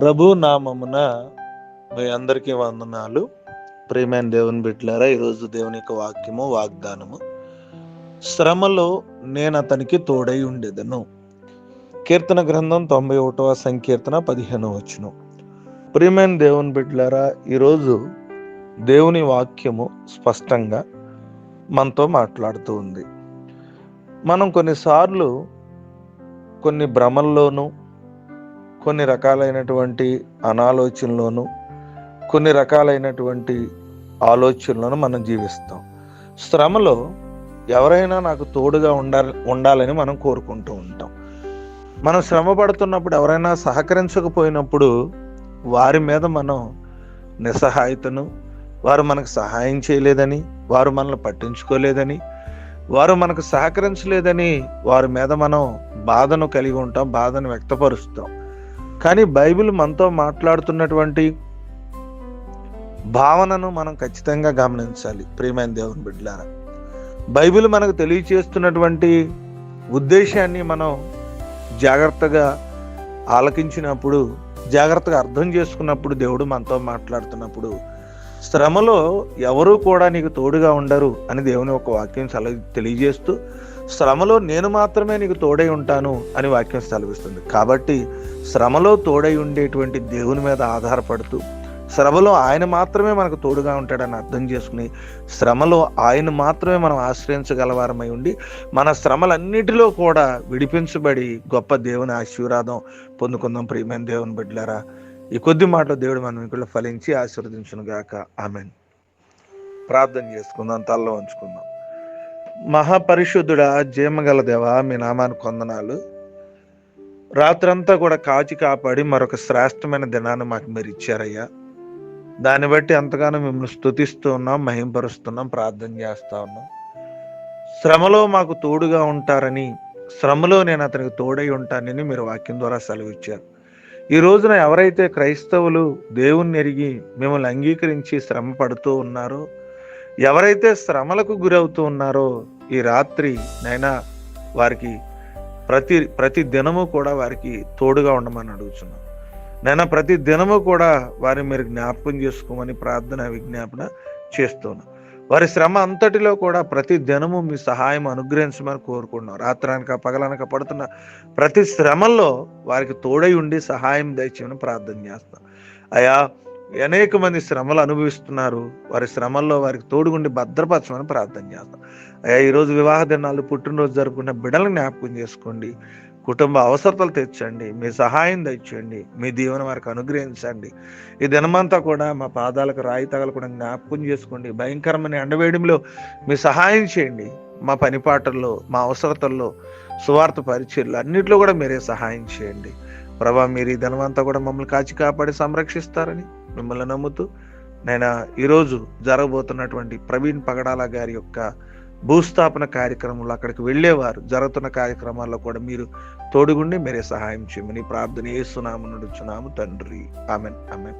ప్రభు నామమున మీ అందరికీ వందనాలు. ప్రేమైన దేవుని బిడ్డలారా ఈరోజు దేవుని యొక్క వాక్యము వాగ్దానము. శ్రమలో నేను అతనికి తోడై ఉండేదను. కీర్తన గ్రంథం తొంభై ఒకటవ సంకీర్తన పదిహేను వచ్చును ప్రియమైన దేవుని బిడ్డలారా ఈరోజు దేవుని వాక్యము స్పష్టంగా మనతో మాట్లాడుతూ ఉంది. మనం కొన్నిసార్లు కొన్ని భ్రమల్లోనూ కొన్ని రకాలైనటువంటి అనాలోచనలోను కొన్ని రకాలైనటువంటి ఆలోచనలను మనం జీవిస్తాం. శ్రమలో ఎవరైనా నాకు తోడుగా ఉండాలి ఉండాలని మనం కోరుకుంటూ ఉంటాం. మనం శ్రమ పడుతున్నప్పుడు ఎవరైనా సహకరించకపోయినప్పుడు వారి మీద మనం నిస్సహాయతను వారు మనకు సహాయం చేయలేదని వారు మనల్ని పట్టించుకోలేదని వారు మనకు సహకరించలేదని వారి మీద మనం బాధను కలిగి ఉంటాం బాధను వ్యక్తపరుస్తాం. కానీ బైబిల్ మనతో మాట్లాడుతున్నటువంటి భావనను మనం ఖచ్చితంగా గమనించాలి. ప్రియమైన దేవుని బిడ్డలారా బైబిల్ మనకు తెలియచేస్తున్నటువంటి ఉద్దేశాన్ని మనం జాగ్రత్తగా ఆలకించినప్పుడు జాగ్రత్తగా అర్థం చేసుకున్నప్పుడు దేవుడు మనతో మాట్లాడుతున్నప్పుడు శ్రమలో ఎవరు కూడా నీకు తోడుగా ఉండరు అని దేవుని ఒక వాక్యం సెల తెలియజేస్తూ శ్రమలో నేను మాత్రమే నీకు తోడై ఉంటాను అని వాక్యం సెలవిస్తుంది. కాబట్టి శ్రమలో తోడై ఉండేటువంటి దేవుని మీద ఆధారపడుతూ శ్రమలో ఆయన మాత్రమే మనకు తోడుగా ఉంటాడని అర్థం చేసుకుని శ్రమలో ఆయన మాత్రమే మనం ఆశ్రయించగలవారమై ఉండి మన శ్రమలన్నిటిలో కూడా విడిపించబడి గొప్ప దేవుని ఆశీర్వాదం పొందుకుందాం ప్రియమైన దేవుని బిడ్డలారా. ఈ కొద్ది మాటలో దేవుడు మనం ఇక్కడ ఫలించి ఆశీర్వదించును గాక ఆమెన్. ప్రార్థన చేసుకుందాం తల్లో ఉంచుకుందాం. మహాపరిశుద్ధుడా జీమగల దేవ మీ నామానికి కొందనాలు రాత్రంతా కూడా కాచి కాపాడి మరొక శ్రేష్టమైన దినాన్ని మాకు మీరు ఇచ్చారయ్యా. దాన్ని బట్టి ఎంతగానో మిమ్మల్ని స్థుతిస్తూ ఉన్నాం మహింపరుస్తున్నాం ప్రార్థన చేస్తూ ఉన్నాం. శ్రమలో మాకు తోడుగా ఉంటారని శ్రమలో నేను అతనికి తోడై ఉంటానని మీరు వాక్యం ద్వారా సెలవు ఇచ్చారు ఈ రోజున ఎవరైతే క్రైస్తవులు దేవుణ్ణి ఎరిగి మిమ్మల్ని అంగీకరించి శ్రమ పడుతూ ఉన్నారో ఎవరైతే శ్రమలకు గురవుతూ ఉన్నారో ఈ రాత్రి నైనా వారికి ప్రతి ప్రతి దినము కూడా వారికి తోడుగా ఉండమని అడుగుతున్నాం నైనా ప్రతి దినము కూడా వారిని మీరు జ్ఞాపకం చేసుకోమని ప్రార్థన విజ్ఞాపన చేస్తున్నాను వారి శ్రమ అంతటిలో కూడా ప్రతి దినము మీ సహాయం అనుగ్రహించమని కోరుకుంటున్నాం. రాత్రానిక పగలనక పడుతున్న ప్రతి శ్రమల్లో వారికి తోడై ఉండి సహాయం దయచేయమని ప్రార్థన చేస్తాం అయా అనేక మంది శ్రమలు అనుభవిస్తున్నారు. వారి శ్రమల్లో వారికి తోడుగుండి భద్రపరచమని ప్రార్థన చేస్తాం. అయ్యా ఈరోజు వివాహ దినాలు పుట్టినరోజు జరుపుకున్న బిడ్డలను జ్ఞాపకం చేసుకోండి. కుటుంబ అవసరతలు తెచ్చండి. మీ సహాయం తెచ్చండి మీ దీవెన వారికి అనుగ్రహించండి. ఈ దినమంతా కూడా మా పాదాలకు రాయి తగలకుండా జ్ఞాపకం చేసుకోండి. భయంకరమైన ఎండవేయడంలో మీ సహాయం చేయండి. మా పనిపాటల్లో మా అవసరతల్లో సువార్త పరిచయలు అన్నింటిలో కూడా మీరే సహాయం చేయండి. ప్రభా మీరు ఈ ధనమంతా కూడా మమ్మల్ని కాచి కాపాడి సంరక్షిస్తారని మిమ్మల్ని నమ్ముతూ నేను ఈరోజు జరగబోతున్నటువంటి ప్రవీణ్ పగడాల గారి యొక్క భూస్థాపన కార్యక్రమంలో అక్కడికి వెళ్ళేవారు. జరుగుతున్న కార్యక్రమాల్లో కూడా మీరు తోడుగుండి మీరే సహాయం చేయమని ప్రార్థన చేస్తున్నాము నడుచున్నాము తండ్రి. Amen amen.